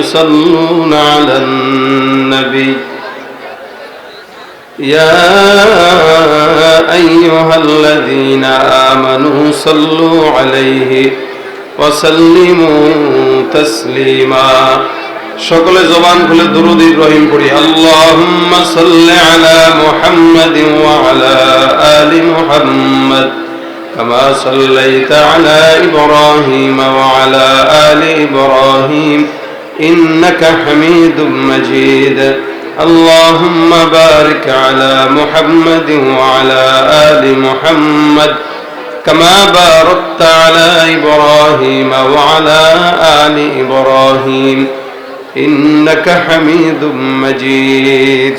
يصلون على النبي يا أيها الذين آمنوا صلوا عليه وسلموا تسليما সকলে জবান খুলে দুরুদ ইব্রাহিম পড়ি আল্লাহুম্মা সাল্লি আলা মুহাম্মাদিন ওয়া আলা আলি মুহাম্মাদ كما صليت على إبراهيم وعلى آل إبراهيم إنك حميد مجيد اللهم بارك على محمد وعلى آل محمد كما باركت على إبراهيم وعلى آل إبراهيم إنك حميد مجيد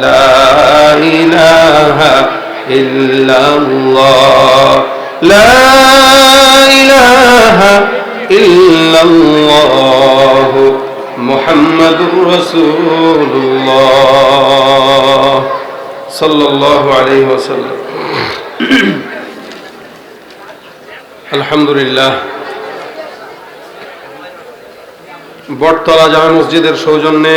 لا إله إلا الله لا إله إلا الله محمد رسول الله صلى الله عليه وسلم الحمد لله বটতলা জামা মসজিদের সৌজন্যে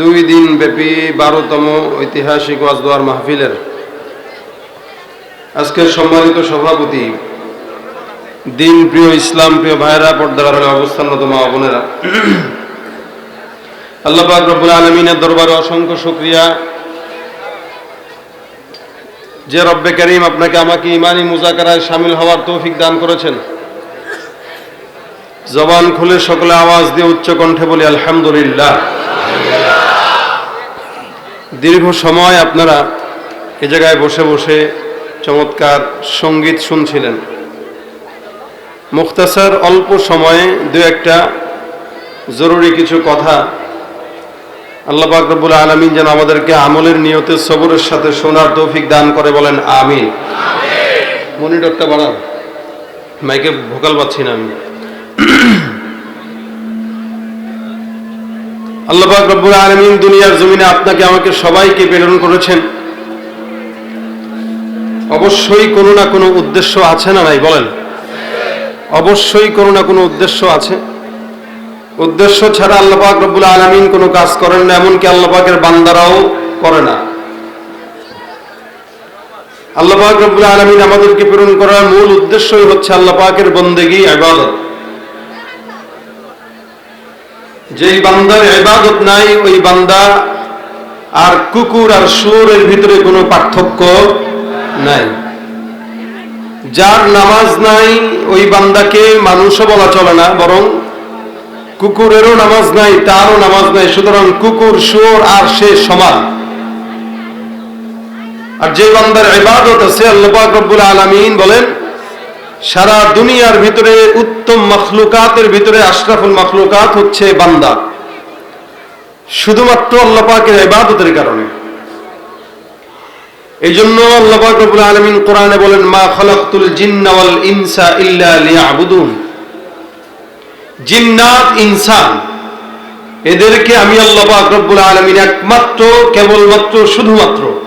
দুই দিন ব্যাপী বারোতম ঐতিহাসিক ওয়াজদোয়ার মাহফিলের আজকের সম্মানিত সভাপতি, দিন প্রিয় ইসলাম প্রিয় ভাইরা পর্দার অবস্থানরত মা বোনেরা, আল্লাহ রব্বুল আলমিনের দরবারে অসংখ্য শুক্রিয়া। যে রব্বে করিম আপনাকে আমাকে ইমানি মুজাকারায় সামিল হওয়ার তৌফিক দান করেছেন। জবান খুলে সকলে আওয়াজ দিয়ে উচ্চ কণ্ঠে বলি, আলহামদুলিল্লাহ। দীর্ঘ সময় আপনারা এ জায়গায় বসে বসে চমৎকার সংগীত শুনছিলেন। মুখতাসার অল্প সময়ে দু একটা জরুরি কিছু কথা আল্লাহ বাকরবুল আলমিন যেন আমাদেরকে আমলের নিয়তে সবরের সাথে শোনার তৌফিক দান করে বলেন আমিন। মনিটরটা বাড়ান মাইকে ভোকাল পাচ্ছি না আমি। আল্লাহ পাক রব্বুল আলামিন দুনিয়ার জমিনে আপনাকে, আমাকে সবাইকে প্রেরণ করেছেন। অবশ্যই কোনো না কোনো উদ্দেশ্য আছে না নাই? বলেন। অবশ্যই কোনো না কোনো উদ্দেশ্য আছে। উদ্দেশ্য ছাড়া আল্লাহ পাক রব্বুল আলামিন কোনো কাজ করেন না, এমনকি আল্লাহ পাকের বান্দারাও করে না। আল্লাহ পাক রব্বুল আলামিন আমাদেরকে প্রেরণ করার মূল উদ্দেশ্যই হচ্ছে আল্লাহ পাকের বন্দেগী, ইবাদত। যেই বান্দার ইবাদত নাই, ওই বান্দা আর কুকুর আর সুরের ভিতরে কোনো পার্থক্য নাই। যার নামাজ নাই, ওই বান্দাকে মানুষও বলা চলে না, বরং কুকুরেরও নামাজ নাই, তারও নামাজ নাই, সুতরাং কুকুর, শুয়োর আর সে সমান। আর যে বান্দার ইবাদত আছে, আল্লাহ রব্বুল আলামিন বলেন সারা দুনিয়ার ভিতরে উত্তম মখলুকাতের ভিতরে আশরাফুল মখলুকাত হচ্ছে বান্দা। শুধুমাত্র আল্লাহ পাকের ইবাদতের কারণে। এই জন্য আল্লাহ পাক রব্বুল আলামিন কোরআনে বলেন, মা খালাকতুল জিন্না ওয়াল ইনসা ইল্লা জিন্নাত, ইনসান, এদেরকে আমি আল্লাহ পাক রব্বুল আলামিন একমাত্র, কেবলমাত্র, শুধুমাত্র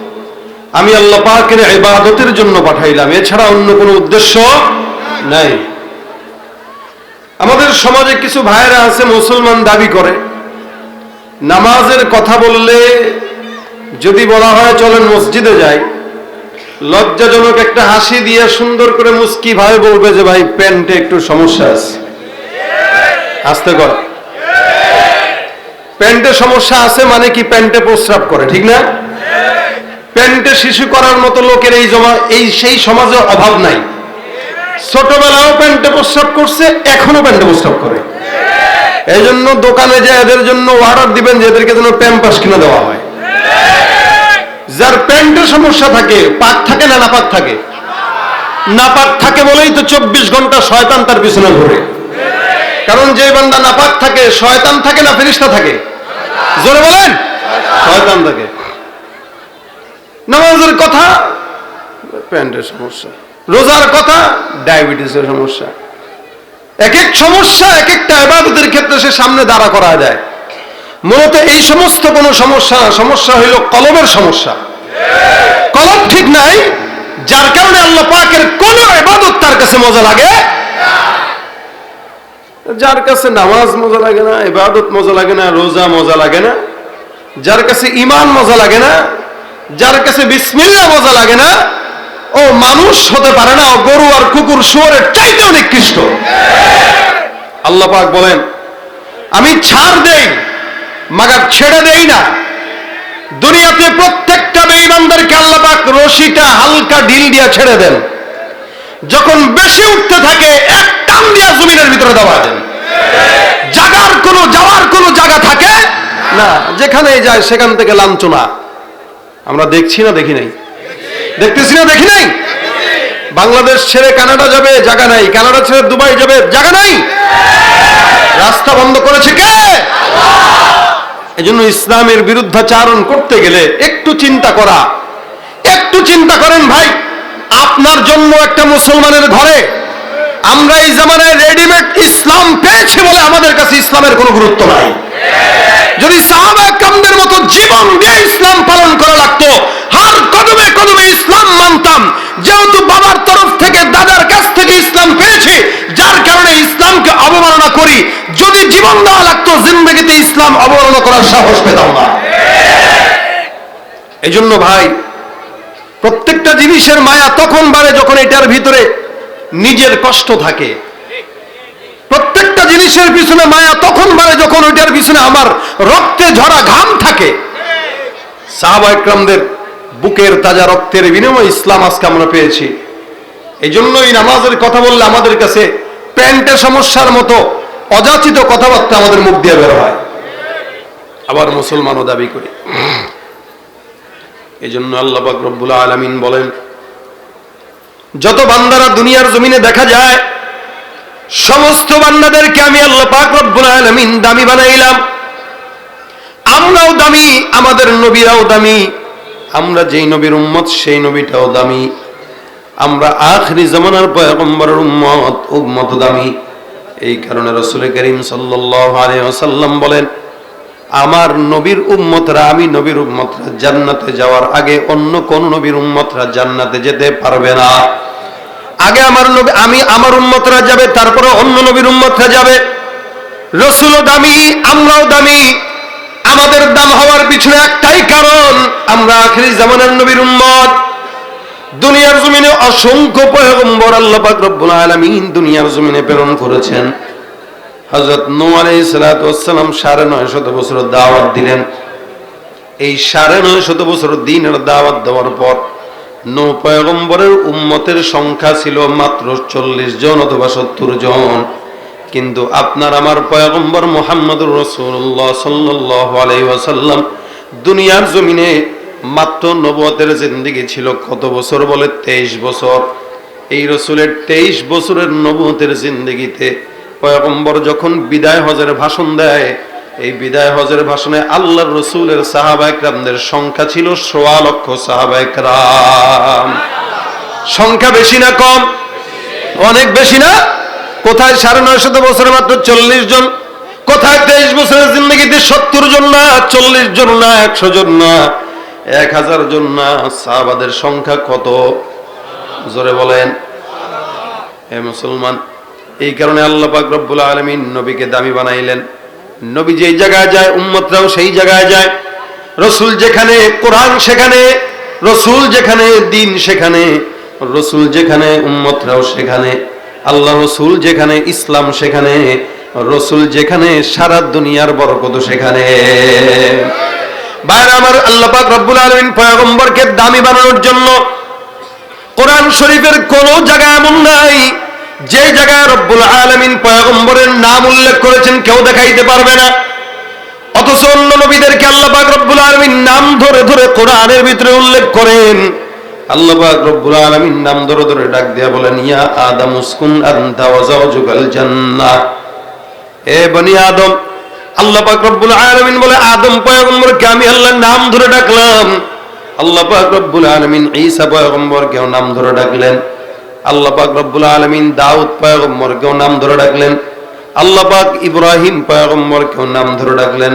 আমি আল্লাহ পাকের ইবাদতের জন্য পাঠাইলাম। এছাড়া অন্য কোনো উদ্দেশ্য নাই। আমাদের সমাজে কিছু ভাইয়েরা আছে, মুসলমান দাবি করে, নামাজের কথা বললে যদি বলা হয় চলেন মসজিদে যাই, লজ্জাজনক একটা হাসি দিয়ে সুন্দর করে মুস্কি ভাই বলবে যে, ভাই, প্যান্টে একটু সমস্যা আছে। আসতে কর। প্যান্টে সমস্যা আছে মানে কি প্যান্টে প্রস্রাব করে, ঠিক না? প্যান্টে শিশু করার মতো লোকের এই জমা এই সেই সমাজে অভাব নাই। ছোটবেলাও প্যান্টে প্রস্রাব করছে এখনও প্যান্টে প্রস্রাব করে। এই জন্য দোকানে যে এদের জন্য অর্ডার দিবেন যে এদেরকে যেন প্যাম্পাস কিনে দেওয়া হয়। যার প্যান্টের সমস্যা থাকে, পাক থাকে না নাপাক থাকে। নাপাক থাকে বলেই তো চব্বিশ ঘণ্টা শয়তান তার পিছনে ঘুরে। কারণ যে বান্দা নাপাক থাকে, শয়তান থাকে না ফেরিস্তা থাকে। জোরে বলেন? শয়তান থাকে। নামাজের কথা, প্যান্টের সমস্যা। রোজার কথা, ডায়াবেটিসের সমস্যা। এক এক সমস্যা এক একটা ইবাদতের ক্ষেত্রে সে সামনে দাঁড়া করা যায়। মূলত এই সমস্ত কোনো সমস্যা সমস্যা হইল কলমের সমস্যা। কলম ঠিক নাই, যার কারণে আল্লাহ পাকের কোন ইবাদত তার কাছে মজা লাগে যার কাছে নামাজ মজা লাগে না এবাদত মজা লাগে না, রোজা মজা লাগে না, যার কাছে ইমান মজা লাগে না যার কাছে বিসমিল্লা মজা লাগে না, ও মানুষ হতে পারে না গরু আর কুকুর শুয়ারের চাইতে অনেক কৃষ্ট আল্লাহ পাক বলেন, আমি ছাড় দেই, মাগার ছেড়ে দেই না। দুনিয়াতে প্রত্যেকটা বেঈমানদেরকে আল্লাহ পাক রশিটা হালকা ঢিল দিয়া ছেড়ে দেন। যখন বেশি উঠতে থাকে, এক টান দিয়া জমিনের ভিতরে দেওয়া দেন। জাগার কোনো, যাওয়ার কোনো জায়গা থাকে না যেখানে যায় সেখান থেকে লাঞ্ছনা। আমরা দেখছি না, দেখি নাই। দেখতেছি না, দেখি নাই? বাংলাদেশ ছেড়ে কানাডা যাবে, জায়গা নাই। কানাডা ছেড়ে দুবাই যাবে, জায়গা নাই? রাস্তা বন্ধ করেছে কে? এজন্য ইসলামের বিরুদ্ধাচারণ করতে গেলে একটু চিন্তা করা। একটু চিন্তা করেন ভাই, আপনার জন্য একটা মুসলমানের ঘরে। আমরা এই জামানায় রেডিমেড ইসলাম পেয়েছি বলে আমাদের কাছে ইসলামের কোনো গুরুত্ব নাই। যদি সাহাবা কামদের মতো জীবন দিয়ে ইসলাম পালন করা লাগতো, হার কদমে কদমে ইসলাম মানতাম, যেহেতু বাবার তরফ থেকে, দাদার কাছ থেকে ইসলাম পেয়েছি, যার কারণে ইসলামকে অবমাননা করি, যদি জীবন দেওয়া লাগতো, জিন্দগিতে ইসলাম অবমাননা করার সাহস পেতাম না। এই জন্য ভাই, প্রত্যেকটা জিনিসের মায়া তখন বাড়ে যখন এটার ভিতরে নিজের কষ্ট থাকে। প্রত্যেকটা জিনিসের পিছনে মায়া তখন বাড়ে যখন ওইটার পিছনে আমার রক্তে ঝরা ঘাম থাকে। সাহাবা বুকের তাজা রক্তের বিনিময়ে ইসলাম আজকে আমরা পেয়েছি। এই জন্যই নামাজের কথা বললে আমাদের কাছে প্যান্টের সমস্যার মতো অযাচিত কথাবার্তা আমাদের মুখ দিয়ে বের হয়। আবার মুসলমানও দাবি করি। এই জন্য আল্লাহ রব্বুল আলামিন বলেন, যত বান্দারা দুনিয়ার জমিনে দেখা যায় সমস্ত বান্দাদেরকে আমি আল্লাহ পাক রব্বুল আলামিন দামি বানাইলাম। আমরাও দামি, আমাদের নবীরাও দামি। আমরা যেই নবীর উম্মত, সেই নবীটাও দামি। আমরা আখরি জামানার পয়গম্বরের উম্মত উম্মত দামি। এই কারণে রসুল করিম সাল্লাল্লাহু আলাইহি ওয়াসাল্লাম বলেন, আমার নবীর উম্মতরা আমি নবীর উম্মতরা জান্নাতে যাওয়ার আগে অন্য কোন নবীর উম্মতরা জান্নাতে যেতে পারবে না। আগে আমার নবী, আমি আমার উম্মতরা যাবে, তারপরে অন্য নবীর উম্মতরা যাবে। রসুলও দামি, আমরাও দামি। আমাদের দাম হওয়ার পিছনে একটাই কারণ, আমরা আখেরি জামানের নবীর উম্মত। দুনিয়ার জমিনে অসংখ্য পয়গম্বর আল্লাহ পাক রব্বুল আলামিন দুনিয়ার জমিনে প্রেরণ করেছেন। হযরত নূহ আলাইহিস সালাতু ওয়াসসালাম 950 বছর দাওয়াত দিলেন। এই 950 বছর দিনের দাওয়াত দেওয়ার পর নূহ পয়গম্বরের উম্মতের সংখ্যা ছিল মাত্র 40 জন অথবা 70 জন। কিন্তু আপনার আমার পয়গম্বর মুহাম্মদুর রাসূলুল্লাহ সাল্লাল্লাহু আলাইহি ওয়াসাল্লাম দুনিয়ার জমিনে মাত্র নবুয়তের জিন্দেগি ছিল কত বছর বলে? তেইশ বছর। এই রসুলের তেইশ বছরের নবুয়তের জিন্দেগিতে পয়গম্বর যখন বিদায় হজের ভাষণ দেয় এই বিদায় হজের ভাষণে আল্লাহর রসুলের সাহাবা একরামদের সংখ্যা ছিল সোয়া লক্ষ সাহাবা একরাম। সংখ্যা বেশি না কম? অনেক বেশি না? কোথায় সাড়ে নয়শত বছরে মাত্র চল্লিশ জন? কোথায় তেইশ বছরের জিন্দগিতে সত্তর জন না, চল্লিশ জন না, একশো জন না? এক হাজার জন না? সাহাবাদের সংখ্যা কত? জোরে বলেন। হে মুসলমান, এই কারণে আল্লাহ পাক রব্বুল আলমিন নবীকে দামি বানাইলেন। নবী যেই জায়গায় যায়, উম্মতরাও সেই জায়গায় যায়। রসুল যেখানে, কোরআন সেখানে, রসুল যেখানে, দিন সেখানে, রসুল যেখানে, উম্মতরাও সেখানে, আল্লাহ রসুল যেখানে, ইসলাম সেখানে, রসুল যেখানে, সারা দুনিয়ার বরকত সেখানে। বাইরে আমার আল্লাহ পাক রব্বুল আলমিন পয়গম্বরকে দামি বানানোর জন্য কোরআন শরীফের কোন জায়গা এমন নাই। যে জায়গায় রব্বুল আলমিন পয়গম্বরের নাম উল্লেখ করেছেন, কেউ দেখাইতে পারবে না। অথচ অন্য নবীদেরকে আল্লাপাক রব্বুল আলমিন নাম ধরে ধরে কোরআনের ভিতরে উল্লেখ করেন। আল্লাপাক রব্বুল আলমিন নাম ধরে ধরে ডাক দিয়া বলেন, ইয়া আদম উসকুন আনতা ওয়া যাওজুকাল জান্নাহ। এ বনি আদম, আল্লাহ রব্বুল আলামিন বলে, আদম পয়গম্বরকে আমি আল্লাহর নাম ধরে ডাকলাম। আল্লাহ রব্বুল আলামিন ঈসা পয়গম্বরকেও নাম ধরে ডাকলেন। আল্লাহ পাক রব্বুল আলমিন দাউদ পয়গম্বরকেও নাম ধরে ডাকলেন। আল্লাহ পাক ইব্রাহিম পয়গম্বরকেও নাম ধরে ডাকলেন।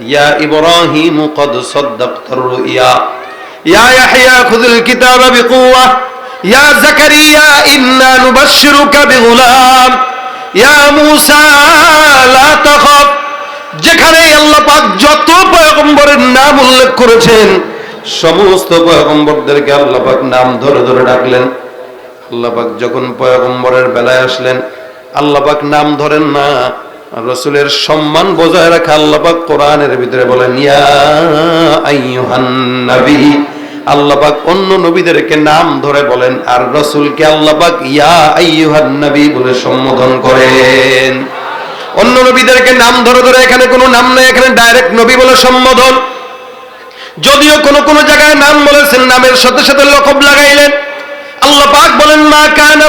ইয়া ইব্রাহিম কদ সদ্দাক্তার রুইয়া। ইয়া ইয়াহইয়া খুযুল কিতাব বিকুওয়া। ইয়া জাকারিয়া ইন্না নুবাশশিরুকা বিগুলাম। ইয়া মূসা, লা তাখাফ। যেখানে আল্লাহ পাক যত পয়গম্বরের নাম উল্লেখ করেছেন, সমস্ত পয়গম্বরদেরকে আল্লাহ পাক নাম ধরে ধরে ডাকলেন। আল্লাহ পাক যখন পয়গম্বরের বেলায় আসলেন আল্লাপাক নাম ধরেন না, রসুলের সম্মান বজায় রাখা আল্লাপাক কোরআনের ভিতরে বলেন অন্য নবীদেরকে নাম ধরে বলেন, আর রসুলকে ইয়া বলে সম্বোধন করেন। অন্য নবীদেরকে নাম ধরে ধরে এখানে কোনো নাম নেই, এখানে ডাইরেক্ট নবী বলে সম্বোধন। যদিও কোন কোন জায়গায় নাম বলেছেন, নামের সাথে সাথে লকব লাগাইলেন মা কানা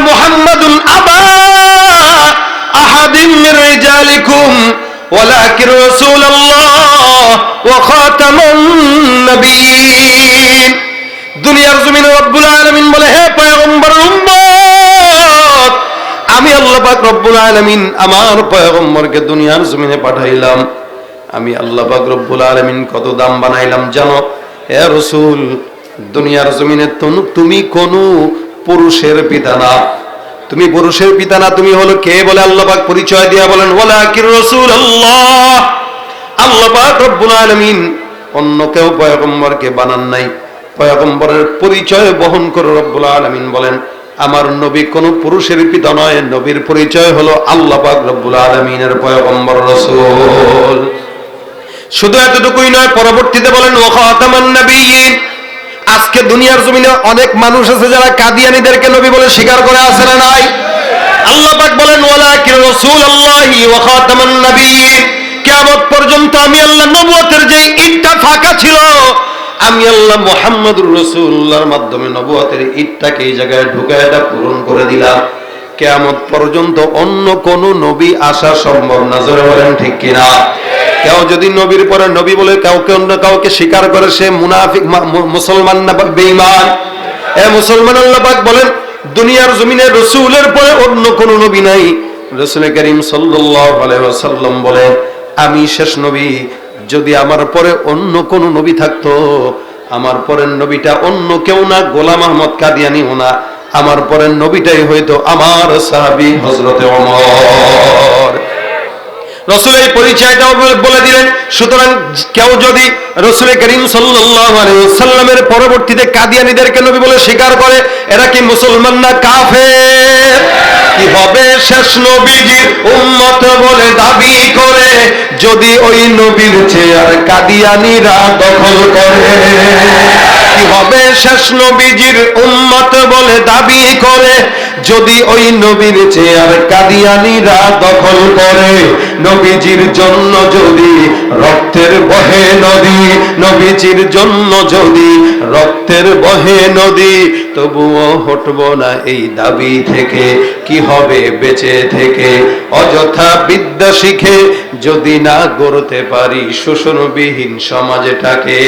দুনিয়ার রব্বুল বলে, হে পয়গম্বরের উম্মত, আমি আল্লাহ পাক রব্বুল আলামিন আমার পয়গম্বরকে দুনিয়ার জমিনে পাঠাইলাম। আমি আল্লাহ পাক রব্বুল আলামিন কত দাম বানাইলাম জানো? হে রাসূল, দুনিয়ার জমিনে তুমি কোন পুরুষের পিতা না তুমি পুরুষের পিতা না তুমি হলো কে বলে আল্লাহ পাক পরিচয় দিয়া বলেন অন্য কেউ পয়গম্বরকে বানান নাই। পয়গম্বরের পরিচয় বহন করে রব্বুল আলামিন বলেন, আমার নবী কোন পুরুষের পিতা নয়, নবীর পরিচয় হলো আল্লাহ পাক রব্বুল আলামিনের পয়গম্বর রসুল। শুধু এতটুকুই নয়, পরবর্তীতে বলেন ও খাতামান নবিয়্যিন। আজকে দুনিয়ার জমিনে অনেক মানুষ আছে যারা কাদিয়ানীদেরকে নবী বলে স্বীকার করে আছে না নাই? আল্লাহ পাক বলেন, ওয়ালাকিন রাসূলুল্লাহি ওয়া খাতামান নবিয়্যিন। কিয়ামত পর্যন্ত আমি আল্লাহ নবুয়তের যে ইটটা ফাঁকা ছিল, আমি আল্লাহ মুহাম্মদুর রাসূলুল্লাহর মাধ্যমে নবুয়তের ইটটাকে এই জায়গায় ঢুকায় এটা পূরণ করে দিলাম। কেয়ামত পর্যন্ত অন্য কোন নবী আসা সম্ভব না জোরে বলেন ঠিক কিনা? কেউ যদি নবীর পরে নবী বলে কাউকে অন্য কাউকে স্বীকার করে, সে মুনাফিক মুসলমান না, বেঈমান। এ মুসলমান আল্লাহ পাক বলেন, দুনিয়ার জমিনে রসুলের পরে অন্য কোন নবী নাই। রসুল করিম ওয়াসাল্লাম বলেন, আমি শেষ নবী। যদি আমার পরে অন্য কোন নবী থাকতো, আমার পরের নবীটা অন্য কেউ না, গোলাম আহমদ কাদিয়ানিও না। আমার পরের নবীটাই হয়তো আমার সাহাবী হযরতে ওমর। রসুল এই পরিচয়টাও বলে দিলেন। সুতরাং কেউ যদি রসুল করিম সাল্লামের পরবর্তীতে কাদিয়ানিদেরকে নবী বলে স্বীকার করে, এরা কি মুসলমান না কাফের? কি হবে শেষ নবীজির উম্মত বলে দাবি করে, যদি ওই নবীর চেয়ার কাদিয়ানিরা দখল করে? কি হবে শেষ নবীজির উম্মত বলে দাবি করে যদি ওই নবীর চেয়ার কাদিয়ানিরা দখল করে, নবীজির জন্য যদি রক্তের বহে নদী, নবীজির জন্য যদি রক্তের বহে নদী, তবুও হটব না এই দাবি থেকে, কি হবে বেঁচে থেকে? অযথা বিদ্যা শিখে যদি না গড়তে পারি, শোষণবিহীন সমাজটাকে।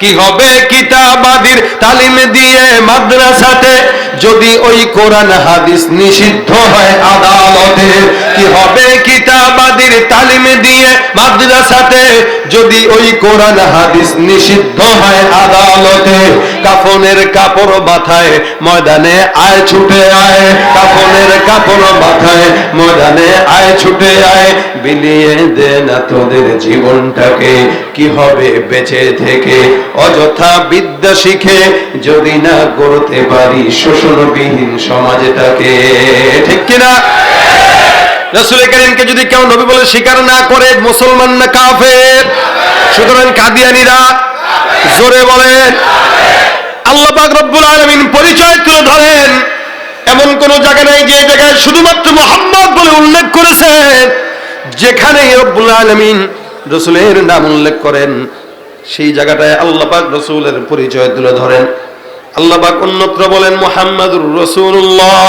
কি হবে কিতাবাদির তালিম দিয়ে মাদ্রাসাতে? যদি ওই কোরআন হাদিস নিষিদ্ধ হয় আদালতে, কি হবে কিতাবাদির তালিম দিয়ে মাদ্রাসাতে? যদি ওই কোরআন হাদিস নিষিদ্ধ হয় আদালতে, কাফনের কাপড় মাথায় ময়দানে আয় ছুটে আয়, কাফনের কাপড় মাথায় ময়দানে আয় ছুটে আয়, বিলিয়ে দে না তোদের জীবনটাকে, কি হবে বেঁচে থেকে? অযথা বিদ্যা শিখে যদি না গড়তে পারি শোষণবিহীন সমাজটাকে। ঠিক কিনা? রসুল করিমকে যদি কেউ নবী বলে স্বীকার না করে, মুসলমান না কাফের, সুতরাং কাদিয়ানিরা জোরে বলেন আল্লাহ পাক রব্বুল আলামিন পরিচয় তুলে ধরেন। এমন কোন জায়গা নাই যে জায়গায় শুধুমাত্র মোহাম্মদ বলে উল্লেখ করেছেন যেখানে রব্বুল আলামিন রসুলের নাম উল্লেখ করেন। সেই জায়গাটায় আল্লাহ পাক রসুলের পরিচয় তুলে ধরেন আল্লাহ পাক অন্যত্র বলেন মোহাম্মদুর রসুল্লাহ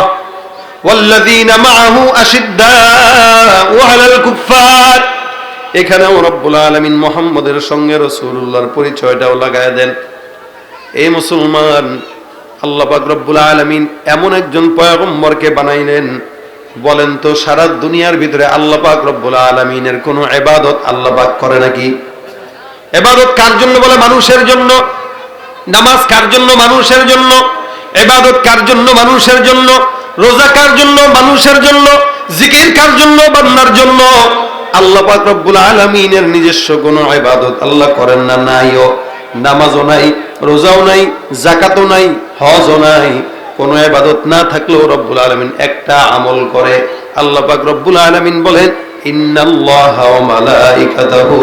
والذين معه أشداء على الكفار এখানেও রব্বুল আলমিন মোহাম্মদের সঙ্গে রসুল্লাহর পরিচয়টাও লাগায় দেন এই মুসলমান আল্লাহ পাক রব্বুল আলমিন এমন একজন পয়গম্বরকে বানাইলেন বলেন তো সারা দুনিয়ার ভিতরে আল্লাহ পাক রব্বুল আলমিনের কোনো এবাদত আল্লাহ পাক করে নাকি এবাদত কার জন্য বলে মানুষের জন্য? নামাজ কার জন্য মানুষের জন্য? এবাদত কার জন্য মানুষের জন্য? রোজা কার জন্য মানুষের জন্য? জিকির কার জন্য বান্নার জন্য? আল্লাহ পাক রব্বুল আলামিনের নিজস্ব কোনো ইবাদত আল্লাহ করেন না, নাইও। নামাজও নাই, রোজাও নাই জাকাতও নাই, হজও নাই। কোনো ইবাদত না থাকলেও রব্বুল আলামিন একটা আমল করে। আল্লাহ পাক রব্বুল আলামিন বলেন ওয়া মালাইকাতাহু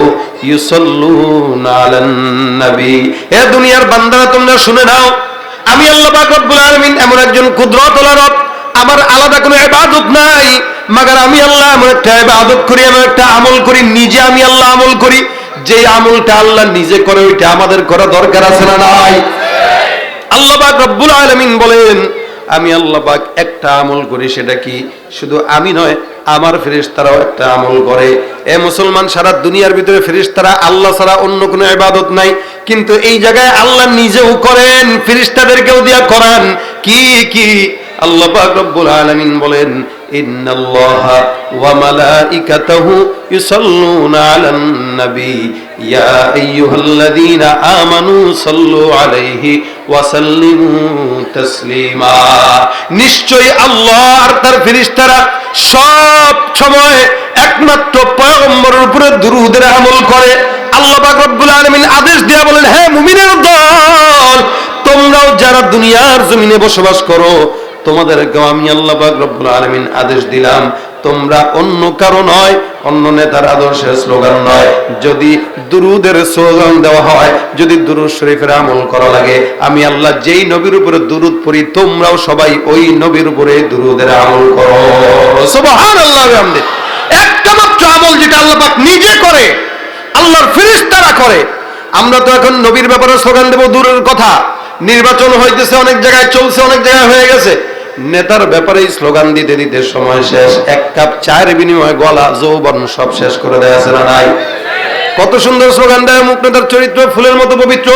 ইউসাল্লুনা আলান নবী। হে দুনিয়ার বান্দারা, তোমরা শুনে নাও, আমি আল্লাহ পাক রব্বুল আলামিন এমন একজন কুদরতুল রব, আমার আলাদা কোনো ইবাদত নাই, মাগার আমি আল্লাহ এমন একটা ইবাদত করি, এমন একটা আমল করি, নিজে আমি আল্লাহ আমল করি যে আমলটা আল্লাহ নিজে করে, ওইটা আমাদের করা দরকার আছে না নাই? আল্লাহ পাক রব্বুল আলামিন বলেন আমি আল্লাহ পাক একটা আমল করি, সেটা কি? শুধু আমি নয়, আমার ফেরেশতারাও একটা আমল করে। এ মুসলমান, সারা দুনিয়ার ভিতরে ফেরেশতারা আল্লাহ ছাড়া অন্য কোনো ইবাদত নাই, কিন্তু এই জায়গায় আল্লাহ নিজেও করেন, ফেরেশতাদেরকেও দিয়া করান। কি কি? আল্লাহ পাক রব্বুল আলামিন বলেন ওয়া মালাইকাতাহু ইউসাল্লুনা আলান নবী। ইয়া আইয়ুহাল্লাযীনা আমানু সাল্লু আলাইহি ওয়া সাল্লিমু তাসলিমা। নিশ্চয়ই আল্লাহ তার ফেরেশতারা সব সময় একমাত্র পয়গম্বরের উপরে দুরূদের আমল করে। আল্লাহ পাক রব্বুল আলামিন আদেশ দেয়া বলেন, হে মুমিনের দল, তোমরাও যারা দুনিয়ার জমিনে বসবাস করো তোমাদেরকেও আমি আল্লাহ রব্বুল আলামিন আদেশ দিলাম, তোমরা অন্য কারও নয়, অন্য নেতার আদর্শের স্লোগান নয়। যদি দুরুদের স্লোগান দেওয়া হয়, যদি দুরুদ শরীফের আমল করা লাগে, আমি আল্লাহ যেই নবীর উপরে দুরুদ পড়ি, তোমরাও সবাই ওই নবীর উপরে দুরুদের আমল করো। একটা মাত্র আমল যেটা আল্লাহ পাক নিজে করে, আল্লাহর ফেরেশতারা করে। আমরা তো এখন নবীর ব্যাপারে স্লোগান দেব, দূরের কথা। নির্বাচন হইতেছে অনেক জায়গায়, চলছে অনেক জায়গায়, হয়ে গেছে। নেতার ব্যাপারে স্লোগান দিতে দিতে সময় শেষ। এক কাপ চায়ের বিনিময়ে গলা, যৌবন সব শেষ করে দেয় আছে না নাই? কত সুন্দর স্লোগান দেয় মুখ নেতার চরিত্র, ফুলের মতো পবিত্র।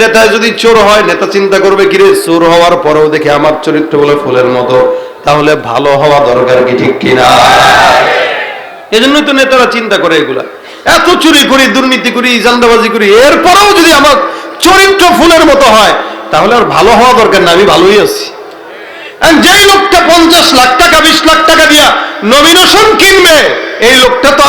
নেতা যদি চোর হয়, নেতা চিন্তা করবে, কিরে, চোর হওয়ার পরেও দেখে আমার চরিত্র বলে ফুলের মতো। তাহলে ভালো হওয়া দরকার কি ঠিক কিনা? এজন্যই তো নেতারা চিন্তা করে এগুলা। এত চুরি করি, দুর্নীতি করি, জান্দাবাজি করি, এরপরেও যদি আমার চরিত্র ফুলের মতো হয়, তাহলে আর ভালো হওয়া দরকার না, আমি ভালোই আছি। যেই লোকটা পঞ্চাশ লাখ টাকা বিশ লাখ টাকা দিয়া নমিনেশন কিনবে এই লোকটা তো